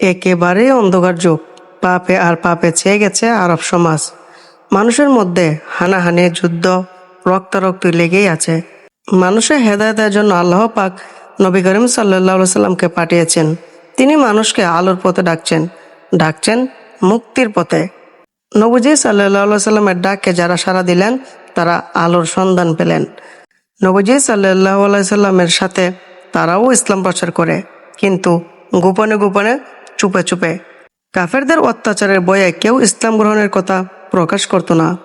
একেবারেই অন্ধকার যুগ। পাপে আর পাপে ছেয়ে গেছে আরব সমাজ। মানুষের মধ্যে হানাহানি, যুদ্ধ, রক্তারক্তি লেগেই আছে। মানুষের হেদায়তের জন্য আল্লাহ পাক নবী করিম সাল্লাহ সাল্লামকে পাঠিয়েছেন। তিনি মানুষকে আলোর পথে ডাকছেন। ডাকছেন মুক্তির পথে। নবুজি সাল্লাহ সাল্লামের ডাককে যারা সাড়া দিলেন, তারা আলোর সন্ধান পেলেন। নবজি সাল্লাহ সাল্লামের সাথে তারাও ইসলাম প্রচার করে। কিন্তু গোপনে গোপনে চুপে চুপে। কাফেরদের অত্যাচারের বয়ে কেউ ইসলাম গ্রহণের কথা প্রকাশ করতো না।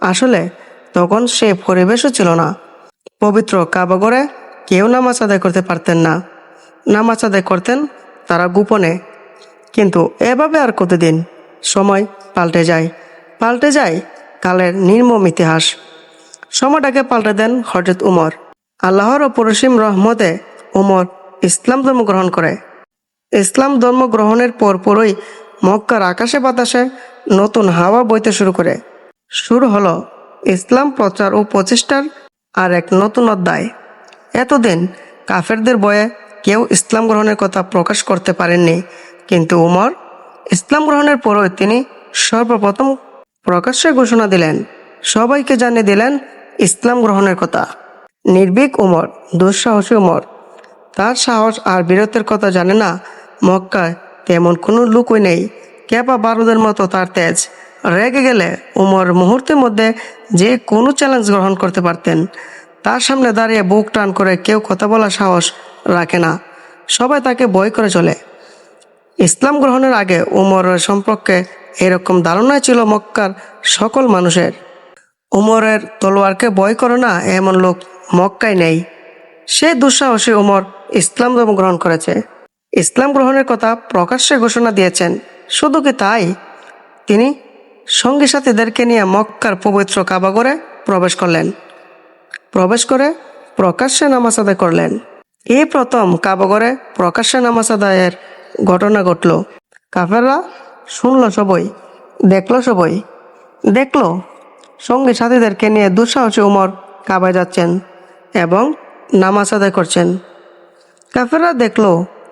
আসলে, তখন সে পরিবেশও ছিল না। পবিত্র কাবাগরে কেউ নামাজ আদায় করতে পারতেন না। নামাজ আদায় করতেন তারা গোপনে। কিন্তু এভাবে আর কতদিন? সময় পাল্টে যায়। পাল্টে যায় কালের নির্মম ইতিহাস। সময়টাকে পাল্টে দেন হজরত উমর। আল্লাহর অপরসীম রহমতে উমর ইসলাম ধর্ম গ্রহণ করে। ইসলাম ধর্ম গ্রহণের পরপরই মক্কার আকাশে বাতাসে নতুন হাওয়া বইতে শুরু করে। শুরু হলো ইসলাম প্রচার ও প্রচেষ্টার আর এক নতুন অধ্যায়। এতদিন কাফেরদের বয়ে কেউ ইসলাম গ্রহণের কথা প্রকাশ করতে পারেননি, কিন্তু উমর ইসলাম গ্রহণের পরই তিনি সর্বপ্রথম প্রকাশ্যে ঘোষণা দিলেন, সবাইকে জানিয়ে দিলেন ইসলাম গ্রহণের কথা। নির্ভীক উমর, দুঃসাহসী উমর তার সাহস আর বীরত্বের কথা জানে না। মক্কায় তেমন কোনো লুকই নেই। ক্যাপা বারুদের মতো তার তেজ। রেগে গেলে উমর মুহূর্তের মধ্যে যে কোনো চ্যালেঞ্জ গ্রহণ করতে পারতেন। তার সামনে দাঁড়িয়ে বুক টান করে কেউ কথা বলার সাহস রাখে না। সবাই তাকে বই করে চলে। ইসলাম গ্রহণের আগে উমরের সম্পর্কে এরকম ধারণা ছিল মক্কার সকল মানুষের। উমরের তলোয়ারকে ভয় করে না এমন লোক মক্কায় নেই। সে দুঃসাহসী উমর ইসলাম ধর্ম গ্রহণ করেছে। ইসলাম গ্রহণের কথা প্রকাশ্যে ঘোষণা দিয়েছেন। শুধু কি তাই? তিনি সঙ্গী সাথীদেরকে নিয়ে মক্কার পবিত্র কাবাগরে প্রবেশ করলেন। প্রবেশ করে প্রকাশ্যে নামাজ আদায় করলেন। এই প্রথম কাবাগরে প্রকাশ্যে নামাজ আদায়ের ঘটনা ঘটল। কাফেররা শুনল সবই, দেখল সবই। দেখল, সঙ্গী সাথীদেরকে নিয়ে দুঃসাহসী উমর কাবায় যাচ্ছেন এবং নামাজ আদায় করছেন। কাফেররা দেখল,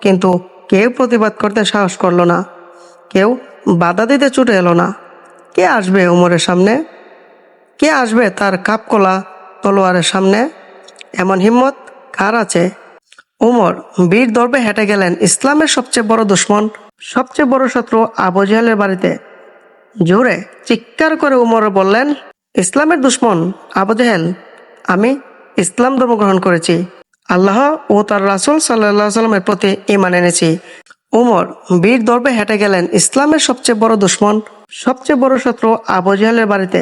কিন্তু কেউ প্রতিবাদ করতে সাহস করল না। কেউ বাধা দিতে ছুটে এলো না। কে আসবে উমরের সামনে? কে আসবে তার কাপকলা তলোয়ারের সামনে? এমন হিম্মত কার আছে? উমর বীর দর্বে হেঁটে গেলেন ইসলামের সবচেয়ে বড় দুশ্মন, সবচেয়ে বড় শত্রু আবু জাহেলের বাড়িতে। জোরে চিৎকার করে উমর বললেন, ইসলামের দুশ্মন আবু জাহেল, আমি ইসলাম ধর্ম গ্রহণ করেছি। আল্লাহ ও তার রাসুল সাল্লাহ সাল্লামের প্রতি ইমান এনেছি। উমর বীর দর্বে হেঁটে গেলেন ইসলামের সবচেয়ে বড় দুশ্মন, সবচেয়ে বড় শত্রু আবু জাহেলের বাড়িতে।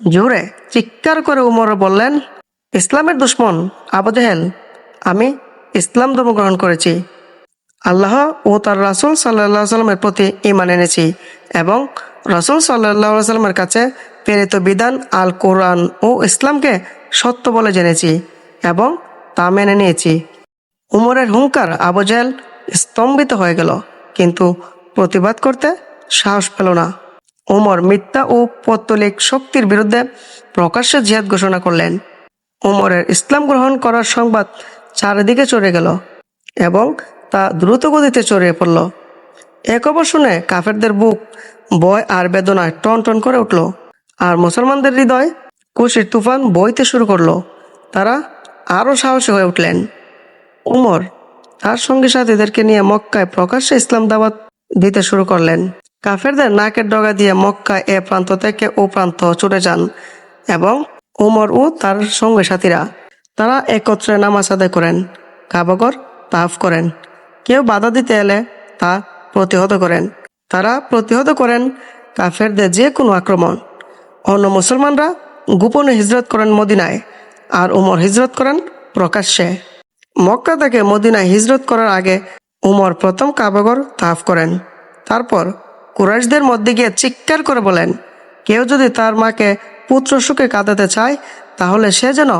জোরে চিৎকার করে উমর বললেন, ইসলামের দুশ্মন আবু জাহেল, আমি ইসলাম ধর্ম গ্রহণ করেছি। আল্লাহ ও তার রাসুল সাল্লাহ সাল্লামের প্রতি ইমান এনেছি এবং রাসুল সাল্লাহ সাল্লামের কাছে প্রেরিত বিধান আল কোরআন ও ইসলামকে সত্য বলে জেনেছি এবং তা মেনে নিয়েছি। উমরের হুঙ্কার আবু জাহেল স্তম্ভিত হয়ে গেল, কিন্তু প্রতিবাদ করতে সাহস পেল না। উমর মিথ্যা ও পত্তলিক শক্তির বিরুদ্ধে প্রকাশ্যে জিহাদ ঘোষণা করলেন। উমরের ইসলাম গ্রহণ করার সংবাদ চারিদিকে চড়ে গেল এবং তা দ্রুত গতিতে চড়িয়ে পড়ল। এ খবর শুনে কাফেরদের বুক বয় আর বেদনায় টন টন করে উঠল, আর মুসলমানদের হৃদয় খুশির তুফান বইতে শুরু করল। তারা আরও সাহসী হয়ে উঠলেন। উমর তার সঙ্গী সাথীদেরকে নিয়ে মক্কায় প্রকাশ্যে ইসলাম দাওয়াত দিতে শুরু করলেন। কাফেরদের নাকের ডগা দিয়ে মক্কা এ প্রান্ত থেকে ও প্রান্ত ছুটে যান এবং উমর ও তার সঙ্গী সাথীরা, তারা একত্রে নামাজ আদায় করেন, কাবাগর তাফ করেন। কেউ বাধা দিতে এলে তা প্রতিহত করেন। তারা প্রতিহত করেন কাফেরদের যে কোনো আক্রমণ। অন্য মুসলমানরা গোপনে হিজরত করেন মদিনায়। আর উমর হিজরত করেন প্রকাশ্যে। মক্কা থেকে মদিনায় হিজরত করার আগে উমর প্রথম কাবাগর তাফ করেন। তারপর কুরাইশদের মধ্যে গিয়ে চিৎকার করে বলেন, কেউ যদি তার মাকে পুত্র সুখে কাঁদাতে চায়, তাহলে সে যেন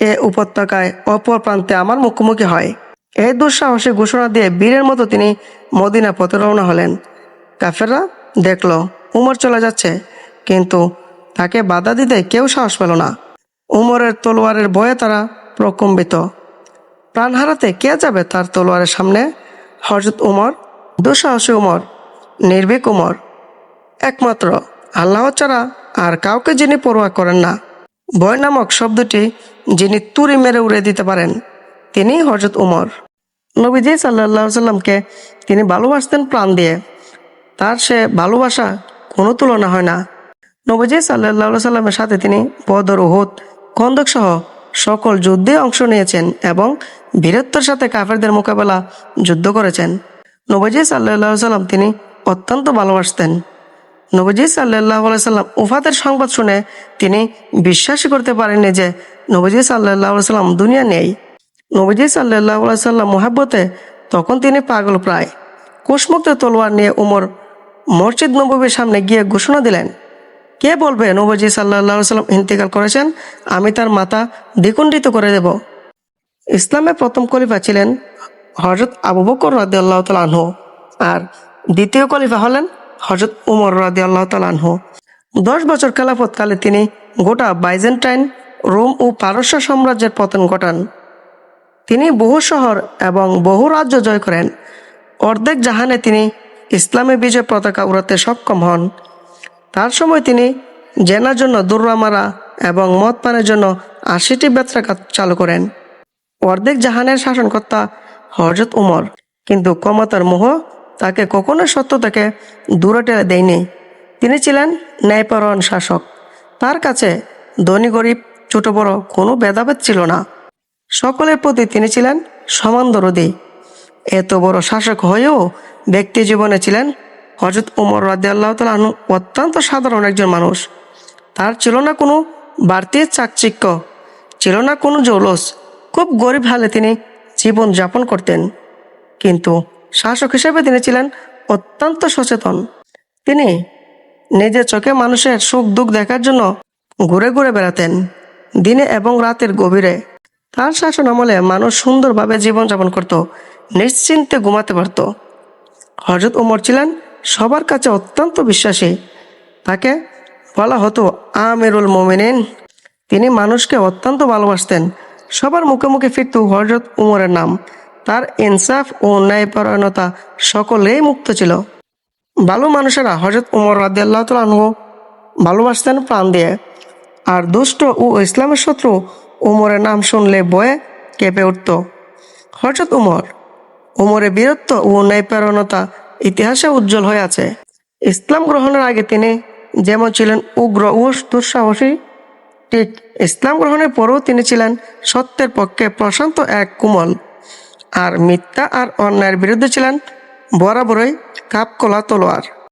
এ উপত্যকায় অপর প্রান্তে আমার মুখোমুখি হয়। এই দুঃসাহসী ঘোষণা দিয়ে বীরের মতো তিনি মদিনা পথে রওনা হলেন। কাফেররা দেখল, উমর চলে যাচ্ছে, কিন্তু তাকে বাধা দিতে কেউ সাহস পেল না। উমরের তলোয়ারের ভয়ে তারা প্রকম্বিত প্রাণ হারাতে কে যাবে তার তলোয়ারের সামনে? হজরত উমর, দুঃসাহসী উমর, নির্ভীক উমর। একমাত্র আল্লাহ ছাড়া আর কাউকে যিনি পরোয়া করেন না। ভয় নামক শব্দটি যিনি তুড়ি মেরে উড়ে দিতে পারেন, তিনি হজরত উমর। নবীজি সাল্লাহ সাল্লামকে তিনি ভালোবাসতেন প্রাণ দিয়ে। তার সে ভালোবাসা কোনো তুলনা হয় না। নবীজি সাল্লাহ সাল্লামের সাথে তিনি বদর উহুদ খন্দক সহ সকল যুদ্ধে অংশ নিয়েছেন এবং বীরত্বের সাথে কাফেরদের মোকাবেলা যুদ্ধ করেছেন। নবীজি সাল্লাহ সাল্লাম তিনি অত্যন্ত ভালোবাসতেন। নবীজি সাল্লাহ সাল্লাম উফাতের সংবাদ শুনে তিনি বিশ্বাসই করতে পারেননি যে নবীজি সাল্লাহ সাল্লাম দুনিয়া নেই। নবীজি সাল্লাহ সাল্লাম মোহাব্বতে তখন তিনি পাগল প্রায়। কুশমুক্ত তলোয়ার নিয়ে উমর মসজিদ নবীর সামনে গিয়ে ঘোষণা দিলেন কে বলবে? নবজি সাল্লাহ সাল্লাম ইন্তেকাল করেছেন, আমি তার মাথা দ্বিকুণ্ডিত করে দেব। ইসলামের প্রথম খলিফা ছিলেন হজরত আবু বকর রাদি আল্লাহ তালহ আর দ্বিতীয় খলিফা হলেন হজরত উমর রাদি আল্লাহ তালহ দশ বছর খেলাফতকালে তিনি গোটা বাইজেন্টাইন, রোম ও পারস্য সাম্রাজ্যের পতন ঘটান। তিনি বহু শহর এবং বহু রাজ্য জয় করেন। অর্ধেক জাহানে তিনি ইসলামী বিজয় পতাকা উড়াতে সক্ষম হন। তার সময় তিনি জেনার জন্য দুর্রা মারা এবং মদ পানের জন্য আশিটি বেত্রাঘাত চালু করেন। অর্ধেক জাহানের শাসনকর্তা হজরত উমর। কিন্তু ক্ষমতার মোহ তাকে কখনো সত্য থেকে দূরে টেনে দেয়নি। তিনি ছিলেন ন্যায়পরায়ণ শাসক। তার কাছে ধনী গরিব, ছোট বড় কোনো ভেদাভেদ ছিল না। সকলের প্রতি তিনি ছিলেন সমান এত বড় শাসক হয়েও ব্যক্তি জীবনে ছিলেন হজরত উমর রাজিয়াল্লাহ তালু অত্যন্ত সাধারণ একজন মানুষ। তার ছিল না কোনো বাড়তি চাকচিক্য, ছিল না কোনো জৌলস। খুব গরিব হালে তিনি জীবন যাপন করতেন। কিন্তু শাসক হিসেবে তিনি ছিলেন অত্যন্ত সচেতন। তিনি নিজের চোখে মানুষের সুখ দুঃখ দেখার জন্য ঘুরে ঘুরে বেড়াতেন, দিনে এবং রাতের গভীরে। তার শাসন আমলে মানুষ সুন্দরভাবে জীবনযাপন করত, নিশ্চিন্তে ঘুমাতে পারত। হজরত উমর ছিলেন সবার কাছে অত্যন্ত বিশ্বাসী। তাকে বলা হতো আমেরুল মোমিনিন। তিনি মানুষকে অত্যন্ত ভালোবাসতেন। সবার মুখে মুখে ফিরত হজরত উমরের নাম। তার ইনসাফ ও ন্যায়পরায়ণতা সকলেই মুক্ত ছিল। ভালো মানুষেরা হজরত উমর রাদিয়াল্লাহ তালু ভালোবাসতেন প্রাণ দিয়ে। আর দুষ্ট ও ইসলামের শত্রু উমরের নাম শুনলে বয়ে কেঁপে উঠত। হজরত উমর, উমরের বীরত্ব ও ন্যায়পরায়ণতা ইতিহাসে উজ্জ্বল হয়ে আছে। ইসলাম গ্রহণের আগে তিনি যেমন ছিলেন উগ্র ও দুঃসাহসী, ঠিক ইসলাম গ্রহণের পরেও তিনি ছিলেন সত্যের পক্ষে প্রশান্ত এক কুমল। আর মিথ্যা আর অন্যায়ের বিরুদ্ধে ছিলেন বরাবরই কাপকলা তলোয়ার।